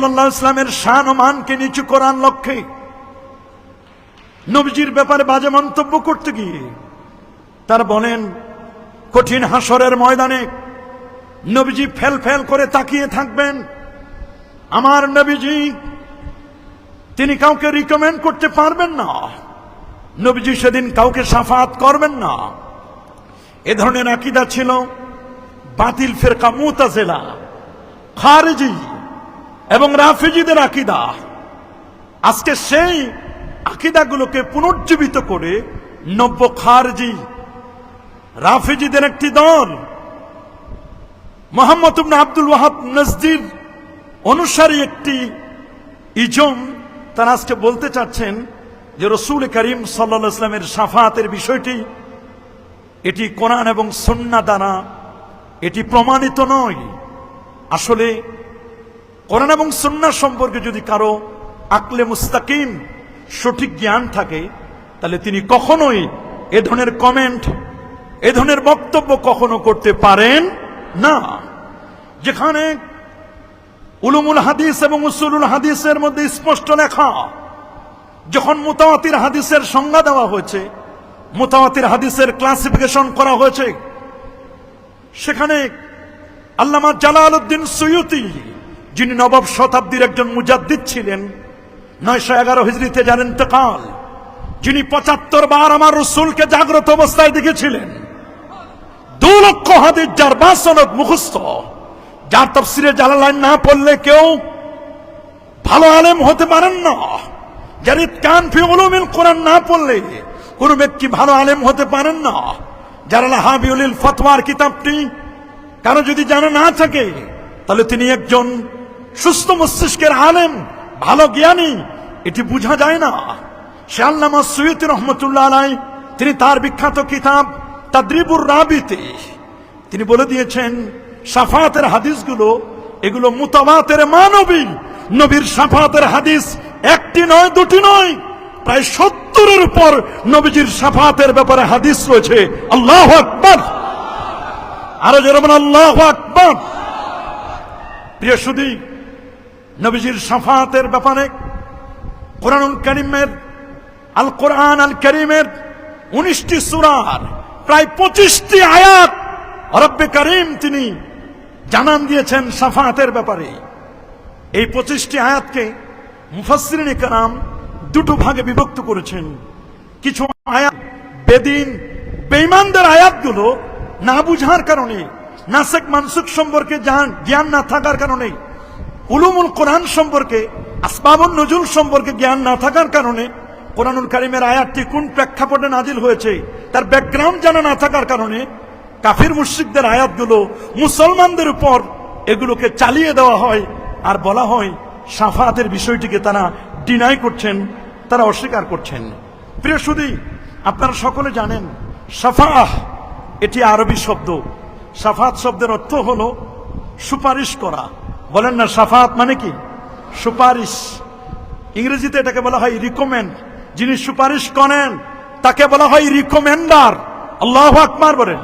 সাল্লাহ ইসলামের শান ও মানকে নিচু করার লক্ষ্যে নবীজির ব্যাপারে বাজে মন্তব্য করতে গিয়ে তার বলেন, কঠিন হাসরের ময়দানে নবীজি ফেল ফেল করে তাকিয়ে থাকবেন। আমার নবীজি, তিনি কাউকে রিকমেন্ড করতে পারবেন না। নবীজি সেদিন কাউকে সাফাত করবেন না। এ ধরনের আকিদা ছিল বাতিল ফেরকা মুতাজেলা, খারেজি। এবং রাফিজিদের আকিদা। আজকে সেই আকিদাগুলোকে পুনর্জীবিত করে নব্য খারজি, রাফিজিদের একটি দল, মোহাম্মদ আব্দুল ওয়াহাব নজদির অনুসারী একটি ইজম, তারা আজকে বলতে চাচ্ছেন যে রসুল করিম সাল্লা ইসলামের সাফাতের বিষয়টি, এটি কোরআন এবং সন্না দ্বারা এটি প্রমাণিত নয়। আসলে কোরআন এবং সন্না সম্পর্কে যদি কারও আকলে মুস্তাকিম, সঠিক জ্ঞান থাকে, তাহলে তিনি কখনোই এ ধরনের কমেন্ট এ ধরনের বক্তব্য কখনো করতে পারেন না। যেখানে উলুমুল হাদিস এবং উসুলুল হাদিসের মধ্যে স্পষ্ট লেখা, যখন মুতাওয়াতির হাদিসের সংজ্ঞা দেওয়া হয়েছে, মুতাওয়াতির হাদিসের ক্লাসিফিকেশন করা হয়েছে, সেখানে আল্লামা জালাল উদ্দিন সৈয়তি যিনি নবম শতাব্দীর একজন মুজাদ্দিদ ছিলেন, নয়শো এগারো হিজড়িতে যার ইন্তেকাল, যিনি পঁচাত্তর বার আমার রসুলকে জাগ্রত অবস্থায় দেখেছিলেন। দু লক্ষ হাদিস যার বাসনদ মুখস্থ, যার তফসিরে জালালাইন না পড়লে কেউ ভালো আলেম হতে পারেন না। যার কান ফি উলুমিল কোরআন না পড়লে কোন ব্যক্তি ভালো আলেম হতে পারেন না। যারা হাবিউলিল ফতওয়ার কিতাবটি কারও যদি জানা না থাকে, তাহলে তিনি একজন সুস্থ মস্তিষ্কের আলেম, ভালো জ্ঞানী, এটি বোঝা যায় না। সে আল্লামা সৈয়দ রহমতুল্লাহ আলাই, তিনি তার বিখ্যাত কিতাব তাদ্রিবুর রাবিতে, তিনি বলে দিয়েছেন, সাফাতের হাদিসগুলো, এগুলো মুতাবাতের মানবী। নবীর সাফাতের হাদিস একটি নয়, দুটি নয়, প্রায় সত্তরের উপর নবীজির সাফাতের ব্যাপারে হাদিস রয়েছে। আল্লাহ আকবর! আরও যেরকম আল্লাহ আকবর! প্রিয় সুদী নবীজির সাফাতের ব্যাপারে কোরআনুল করিমের আল কোরআন আল করিমের উনিশটি সুরার প্রায় পঁচিশটি আয়াত রব্বে করিম তিনি জানান দিয়েছেন সাফাতের ব্যাপারে। এই পঁচিশটি আয়াতকে মুফাসরিন কারাম দুটো ভাগে বিভক্ত করেছেন। কিছু আয়াত বেদিন বেইমানদের আয়াতগুলো না বুঝার কারণে, নাসেক মানসুক সম্পর্কে জ্ঞান না থাকার কারণে উলুমুল কোরআন সম্পর্কে আসবাবুল নজুল সম্পর্কে জ্ঞান না থাকার কারণে কোরআনুল কারিমের আয়াতটি কোন প্রেক্ষাপটে নাজিল হয়েছে, তার ব্যাকগ্রাউন্ড জানা না থাকার কারণে কাফির মুশরিকদের আয়াতগুলো মুসলমানদের উপর এগুলোকে চালিয়ে দেওয়া হয় আর বলা হয় সাফাতের বিষয়টিকে তারা ডিনাই করছেন, তারা অস্বীকার করছেন। প্রিয় সুদী আপনারা সকলে জানেন, সাফাহ এটি আরবি শব্দ। সাফাত শব্দের অর্থ হল সুপারিশ করা। বলেন না সাফাত মানে কি? সুপারিশ। ইংরেজিতে এটাকে বলা হয় রিকমেন্ড যিনি সুপারিশ করেন, তাকে বলা হয় রিকমেন্ডার আল্লাহ আকবার বলেন।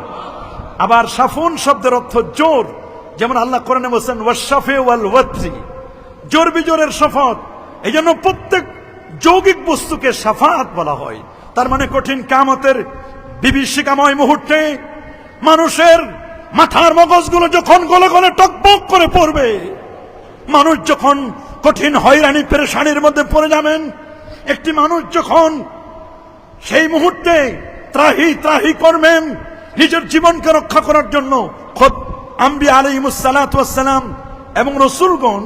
আবার সাফুন শব্দের অর্থ জোর। যেমন আল্লাহ কোরআনে বলছেন ওয়াশাফে ওয়াল ওয়াত্রি জোর বিজোরের শপথ। এই জন্য প্রত্যেক যৌগিক বস্তুকে সাফাত বলা হয়। তার মানে কঠিন কামতের বিভীষিকাময় মুহূর্তে মানুষের মাথার মগজগুলো যখন গলে গলে টকবক করে পড়বে মানুষ যখন কঠিন হয়রানি পেরেশানির মধ্যে পড়ে যাবেন, একটি মানুষ যখন সেই মুহূর্তে ত্রাহি ত্রাহি করবেন নিজের জীবনকে রক্ষা করার জন্য, খোদ আম্বি আলিমুসালাম এবং রসুলগণ,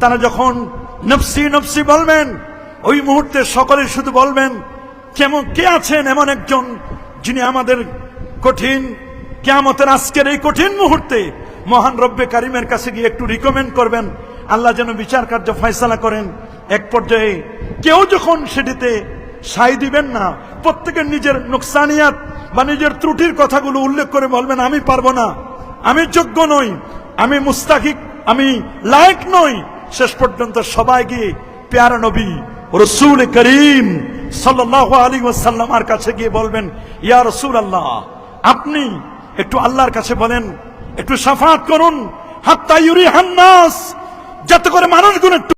তারা যখন নফসি নফসি বলবেন, ওই মুহূর্তে সকলে শুধু বলবেন, কেমন, কে আছেন এমন একজন যিনি আমাদের কঠিন, কেয়ামতের আজকের এই কঠিন মুহূর্তে মহান রব্বে কারিমের কাছে গিয়ে একটু রিকমেন্ড করবেন? আল্লাহ যেন বিচার কার্য ফয়সালা করেন। এক পর্যায়ে কেউ যখন সেটিতে সাই দিবেন না, প্রত্যেকের নিজের নোকসানিয়াত বা নিজের ত্রুটির কথাগুলো উল্লেখ করে বলবেন, আমি পারব না। আমি যোগ্য নই। আমি মুস্তাকিক আমি লায়ক নই। শেষ পর্যন্ত সবাই গিয়ে পেয়ারা নবী, রসুল করিম সাল্লাহ আলী ওয়াসাল্লামার কাছে গিয়ে বলবেন, ইয়া রসুল আল্লাহ আপনি একটু আল্লাহর কাছে বলেন, একটু সাফাত করুন, হাত্তা ইউরি হান্নাস যাতে করে মানুষগুলো